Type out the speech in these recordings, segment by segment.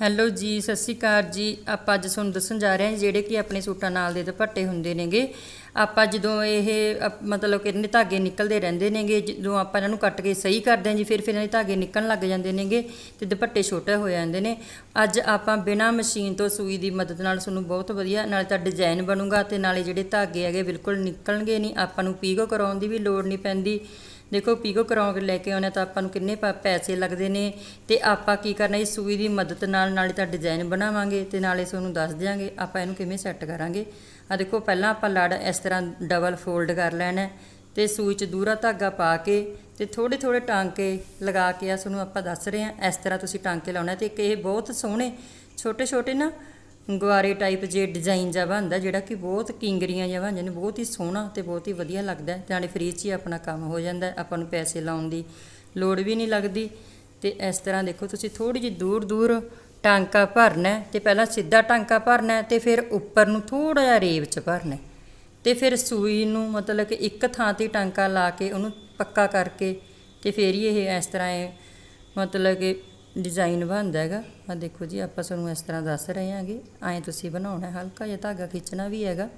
Hello ਜੀ, ਸਤਿ ਸ਼੍ਰੀ ਅਕਾਲ ਜੀ। ਆਪਾਂ ਅੱਜ ਤੁਹਾਨੂੰ ਦੱਸਣ ਜਾ ਰਹੇ ਹਾਂ ਜਿਹੜੇ ਕਿ ਆਪਣੇ ਸੂਟਾਂ ਨਾਲ ਦੇ ਦੁਪੱਟੇ ਹੁੰਦੇ ਨੇਗੇ। ਆਪਾਂ ਜਦੋਂ ਇਹ ਮਤਲਬ ਕਿ ਇਹਨੇ ਧਾਗੇ ਨਿਕਲਦੇ ਰਹਿੰਦੇ ਨੇਗੇ, ਜਦੋਂ ਆਪਾਂ ਇਹਨਾਂ ਨੂੰ ਕੱਟ ਕੇ ਸਹੀ ਕਰਦੇ ਹਾਂ ਜੀ, ਫਿਰ ਫਿਰ ਇਹਨਾਂ ਦੇ ਧਾਗੇ ਨਿਕਲਣ ਲੱਗ ਜਾਂਦੇ ਨੇਗੇ ਤੇ ਦੁਪੱਟੇ ਛੋਟੇ ਹੋ ਜਾਂਦੇ ਨੇ। ਅੱਜ ਆਪਾਂ ਬਿਨਾਂ ਮਸ਼ੀਨ ਤੋਂ ਸੂਈ ਦੀ ਮਦਦ ਨਾਲ ਤੁਹਾਨੂੰ ਬਹੁਤ ਵਧੀਆ, ਨਾਲੇ ਤਾਂ ਡਿਜ਼ਾਈਨ ਬਣੂਗਾ ਤੇ ਨਾਲੇ ਜਿਹੜੇ ਧਾਗੇ ਹੈਗੇ ਬਿਲਕੁਲ ਨਿਕਲਣਗੇ ਨਹੀਂ, ਆਪਾਂ ਨੂੰ ਪੀਕੋ ਕਰਾਉਣ ਦੀ ਵੀ ਲੋੜ ਨਹੀਂ ਪੈਂਦੀ। ਦੇਖੋ, ਪੀਕੋ ਕਰਾਉਣ ਲੈ ਕੇ ਆਉਣਾ ਤਾਂ ਆਪਾਂ ਨੂੰ ਕਿੰਨੇ ਪਾ- ਪੈਸੇ ਲੱਗਦੇ ਨੇ ਤੇ ਆਪਾਂ ਕੀ ਕਰਨਾ, ਇਸ ਸੂਈ ਦੀ ਮਦਦ ਨਾਲ, ਨਾਲੇ ਤਾਂ ਡਿਜ਼ਾਈਨ ਬਣਾਵਾਂਗੇ ਤੇ ਨਾਲੇ ਤੁਹਾਨੂੰ ਦੱਸ ਦਿਆਂਗੇ, ਆਪਾਂ ਇਹਨੂੰ ਕਿਵੇਂ ਸੈੱਟ ਕਰਾਂਗੇ। ਆ ਦੇਖੋ, ਪਹਿਲਾਂ ਆਪਾਂ ਲੜ ਇਸ ਤਰ੍ਹਾਂ ਡਬਲ ਫੋਲਡ ਕਰ ਲੈਣਾ ਹੈ ਤੇ ਸੂਈ 'ਚ ਦੂਰਾ ਧਾਗਾ ਪਾ ਕੇ ਤੇ ਥੋੜੇ ਥੋੜੇ ਟਾਂਕੇ ਲਗਾ ਕੇ ਆ ਤੁਹਾਨੂੰ ਆਪਾਂ ਦੱਸ ਰਹੇ ਹਾਂ, ਇਸ ਤਰ੍ਹਾਂ ਤੁਸੀਂ ਟਾਂਕੇ ਲਾਉਣਾ ਤੇ ਇੱਕ ਇਹ ਬਹੁਤ ਸੋਹਣੇ ਛੋਟੇ ਛੋਟੇ ਨਾ ਗੁਆਰੇ ਟਾਈਪ ਜੇ ਡਿਜ਼ਾਈਨ ਜਿਹਾ ਬਣਦਾ, ਜਿਹੜਾ ਕਿ ਬਹੁਤ ਕਿੰਗਰੀਆਂ ਜਿਹਾ ਬਣ ਜਾਂਦੇ ਬਹੁਤ ਹੀ ਸੋਹਣਾ ਤੇ ਬਹੁਤ ਹੀ ਵਧੀਆ ਲੱਗਦਾ ਹੈ। ਨਾਲੇ ਫ੍ਰੀ 'ਚ ਹੀ ਆਪਣਾ ਕੰਮ ਹੋ ਜਾਂਦਾ ਆਪਾਂ ਨੂੰ ਪੈਸੇ ਲਾਉਣ ਦੀ ਲੋੜ ਵੀ ਨਹੀਂ ਲੱਗਦੀ ਤੇ ਇਸ ਤਰ੍ਹਾਂ ਦੇਖੋ, ਤੁਸੀਂ ਥੋੜੀ ਜਿਹੀ ਦੂਰ ਦੂਰ ਟਾਂਕਾ ਭਰਨਾ ਹੈ ਤੇ ਪਹਿਲਾਂ ਸਿੱਧਾ ਟਾਂਕਾ ਭਰਨਾ ਹੈ ਤੇ ਫਿਰ ਉੱਪਰ ਨੂੰ ਥੋੜਾ ਜਿਹਾ ਰੇਵ 'ਚ ਭਰਨਾ ਹੈ। ਤੇ ਫਿਰ ਸੂਈ ਨੂੰ ਮਤਲਬ ਕਿ ਇੱਕ ਥਾਂ ਤੇ ਟਾਂਕਾ ਲਾ ਕੇ ਉਹਨੂੰ ਪੱਕਾ ਕਰਕੇ ਤੇ ਫਿਰ ਹੀ ਇਹ ਇਸ ਤਰ੍ਹਾਂ ਮਤਲਬ ਕਿ ਡਿਜ਼ਾਈਨ ਬਣਦਾ ਹੈਗਾ। ਆ ਦੇਖੋ ਜੀ, ਆਪਾਂ ਤੁਹਾਨੂੰ ਇਸ ਤਰ੍ਹਾਂ ਦੱਸ ਰਹੇ ਹਾਂਗੇ। ਐਂ ਤੁਸੀਂ ਬਣਾਉਣਾ ਹਲਕਾ ਜਿਹਾ, ਧਾਗਾ ਖਿੱਚਣਾ ਵੀ ਹੈਗਾ।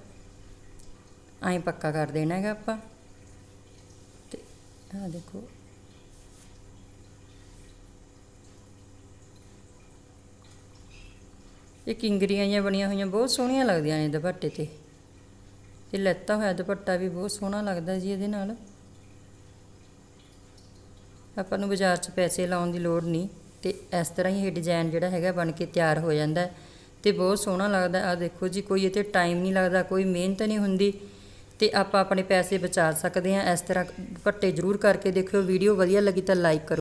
ਐਂ ਪੱਕਾ ਕਰ ਦੇਣਾ ਹੈਗਾ ਆਪਾਂ। ਤੇ ਆ ਦੇਖੋ। ਇਹ ਕਿੰਗਰੀਆਂ ਜਿਹੀਆਂ ਬਣੀਆਂ ਹੋਈਆਂ, ਬਹੁਤ ਸੋਹਣੀਆਂ ਲੱਗਦੀਆਂ ਨੇ ਦੁਪੱਟੇ ਤੇ। ਤੇ ਲੱਤਾ ਹੋਇਆ ਦੁਪੱਟਾ ਵੀ ਬਹੁਤ ਸੋਹਣਾ ਲੱਗਦਾ ਜੀ ਇਹਦੇ ਨਾਲ। ਆਪਾਂ ਨੂੰ ਬਾਜ਼ਾਰ 'ਚ ਪੈਸੇ ਲਾਉਣ ਦੀ ਲੋੜ ਨਹੀਂ। ਤੇ ਇਸ ਤਰ੍ਹਾਂ ਹੀ ਇਹ ਡਿਜ਼ਾਈਨ ਜਿਹੜਾ ਹੈਗਾ ਬਣ ਕੇ ਤਿਆਰ ਹੋ ਜਾਂਦਾ ਹੈ ਤੇ ਬਹੁਤ ਸੋਹਣਾ ਲੱਗਦਾ ਆ ਦੇਖੋ ਜੀ, ਕੋਈ ਇਹ 'ਤੇ ਟਾਈਮ ਨਹੀਂ ਲੱਗਦਾ, ਕੋਈ ਮਿਹਨਤ ਨਹੀਂ ਹੁੰਦੀ ਤੇ ਆਪਾਂ ਆਪਣੇ ਪੈਸੇ ਬਚਾ ਸਕਦੇ ਹਾਂ। ਇਸ ਤਰ੍ਹਾਂ ਦੁਪੱਟੇ ਜ਼ਰੂਰ ਕਰਕੇ ਦੇਖਿਓ ਵੀਡੀਓ ਵਧੀਆ ਲੱਗੀ ਤਾਂ ਲਾਈਕ ਕਰੋ।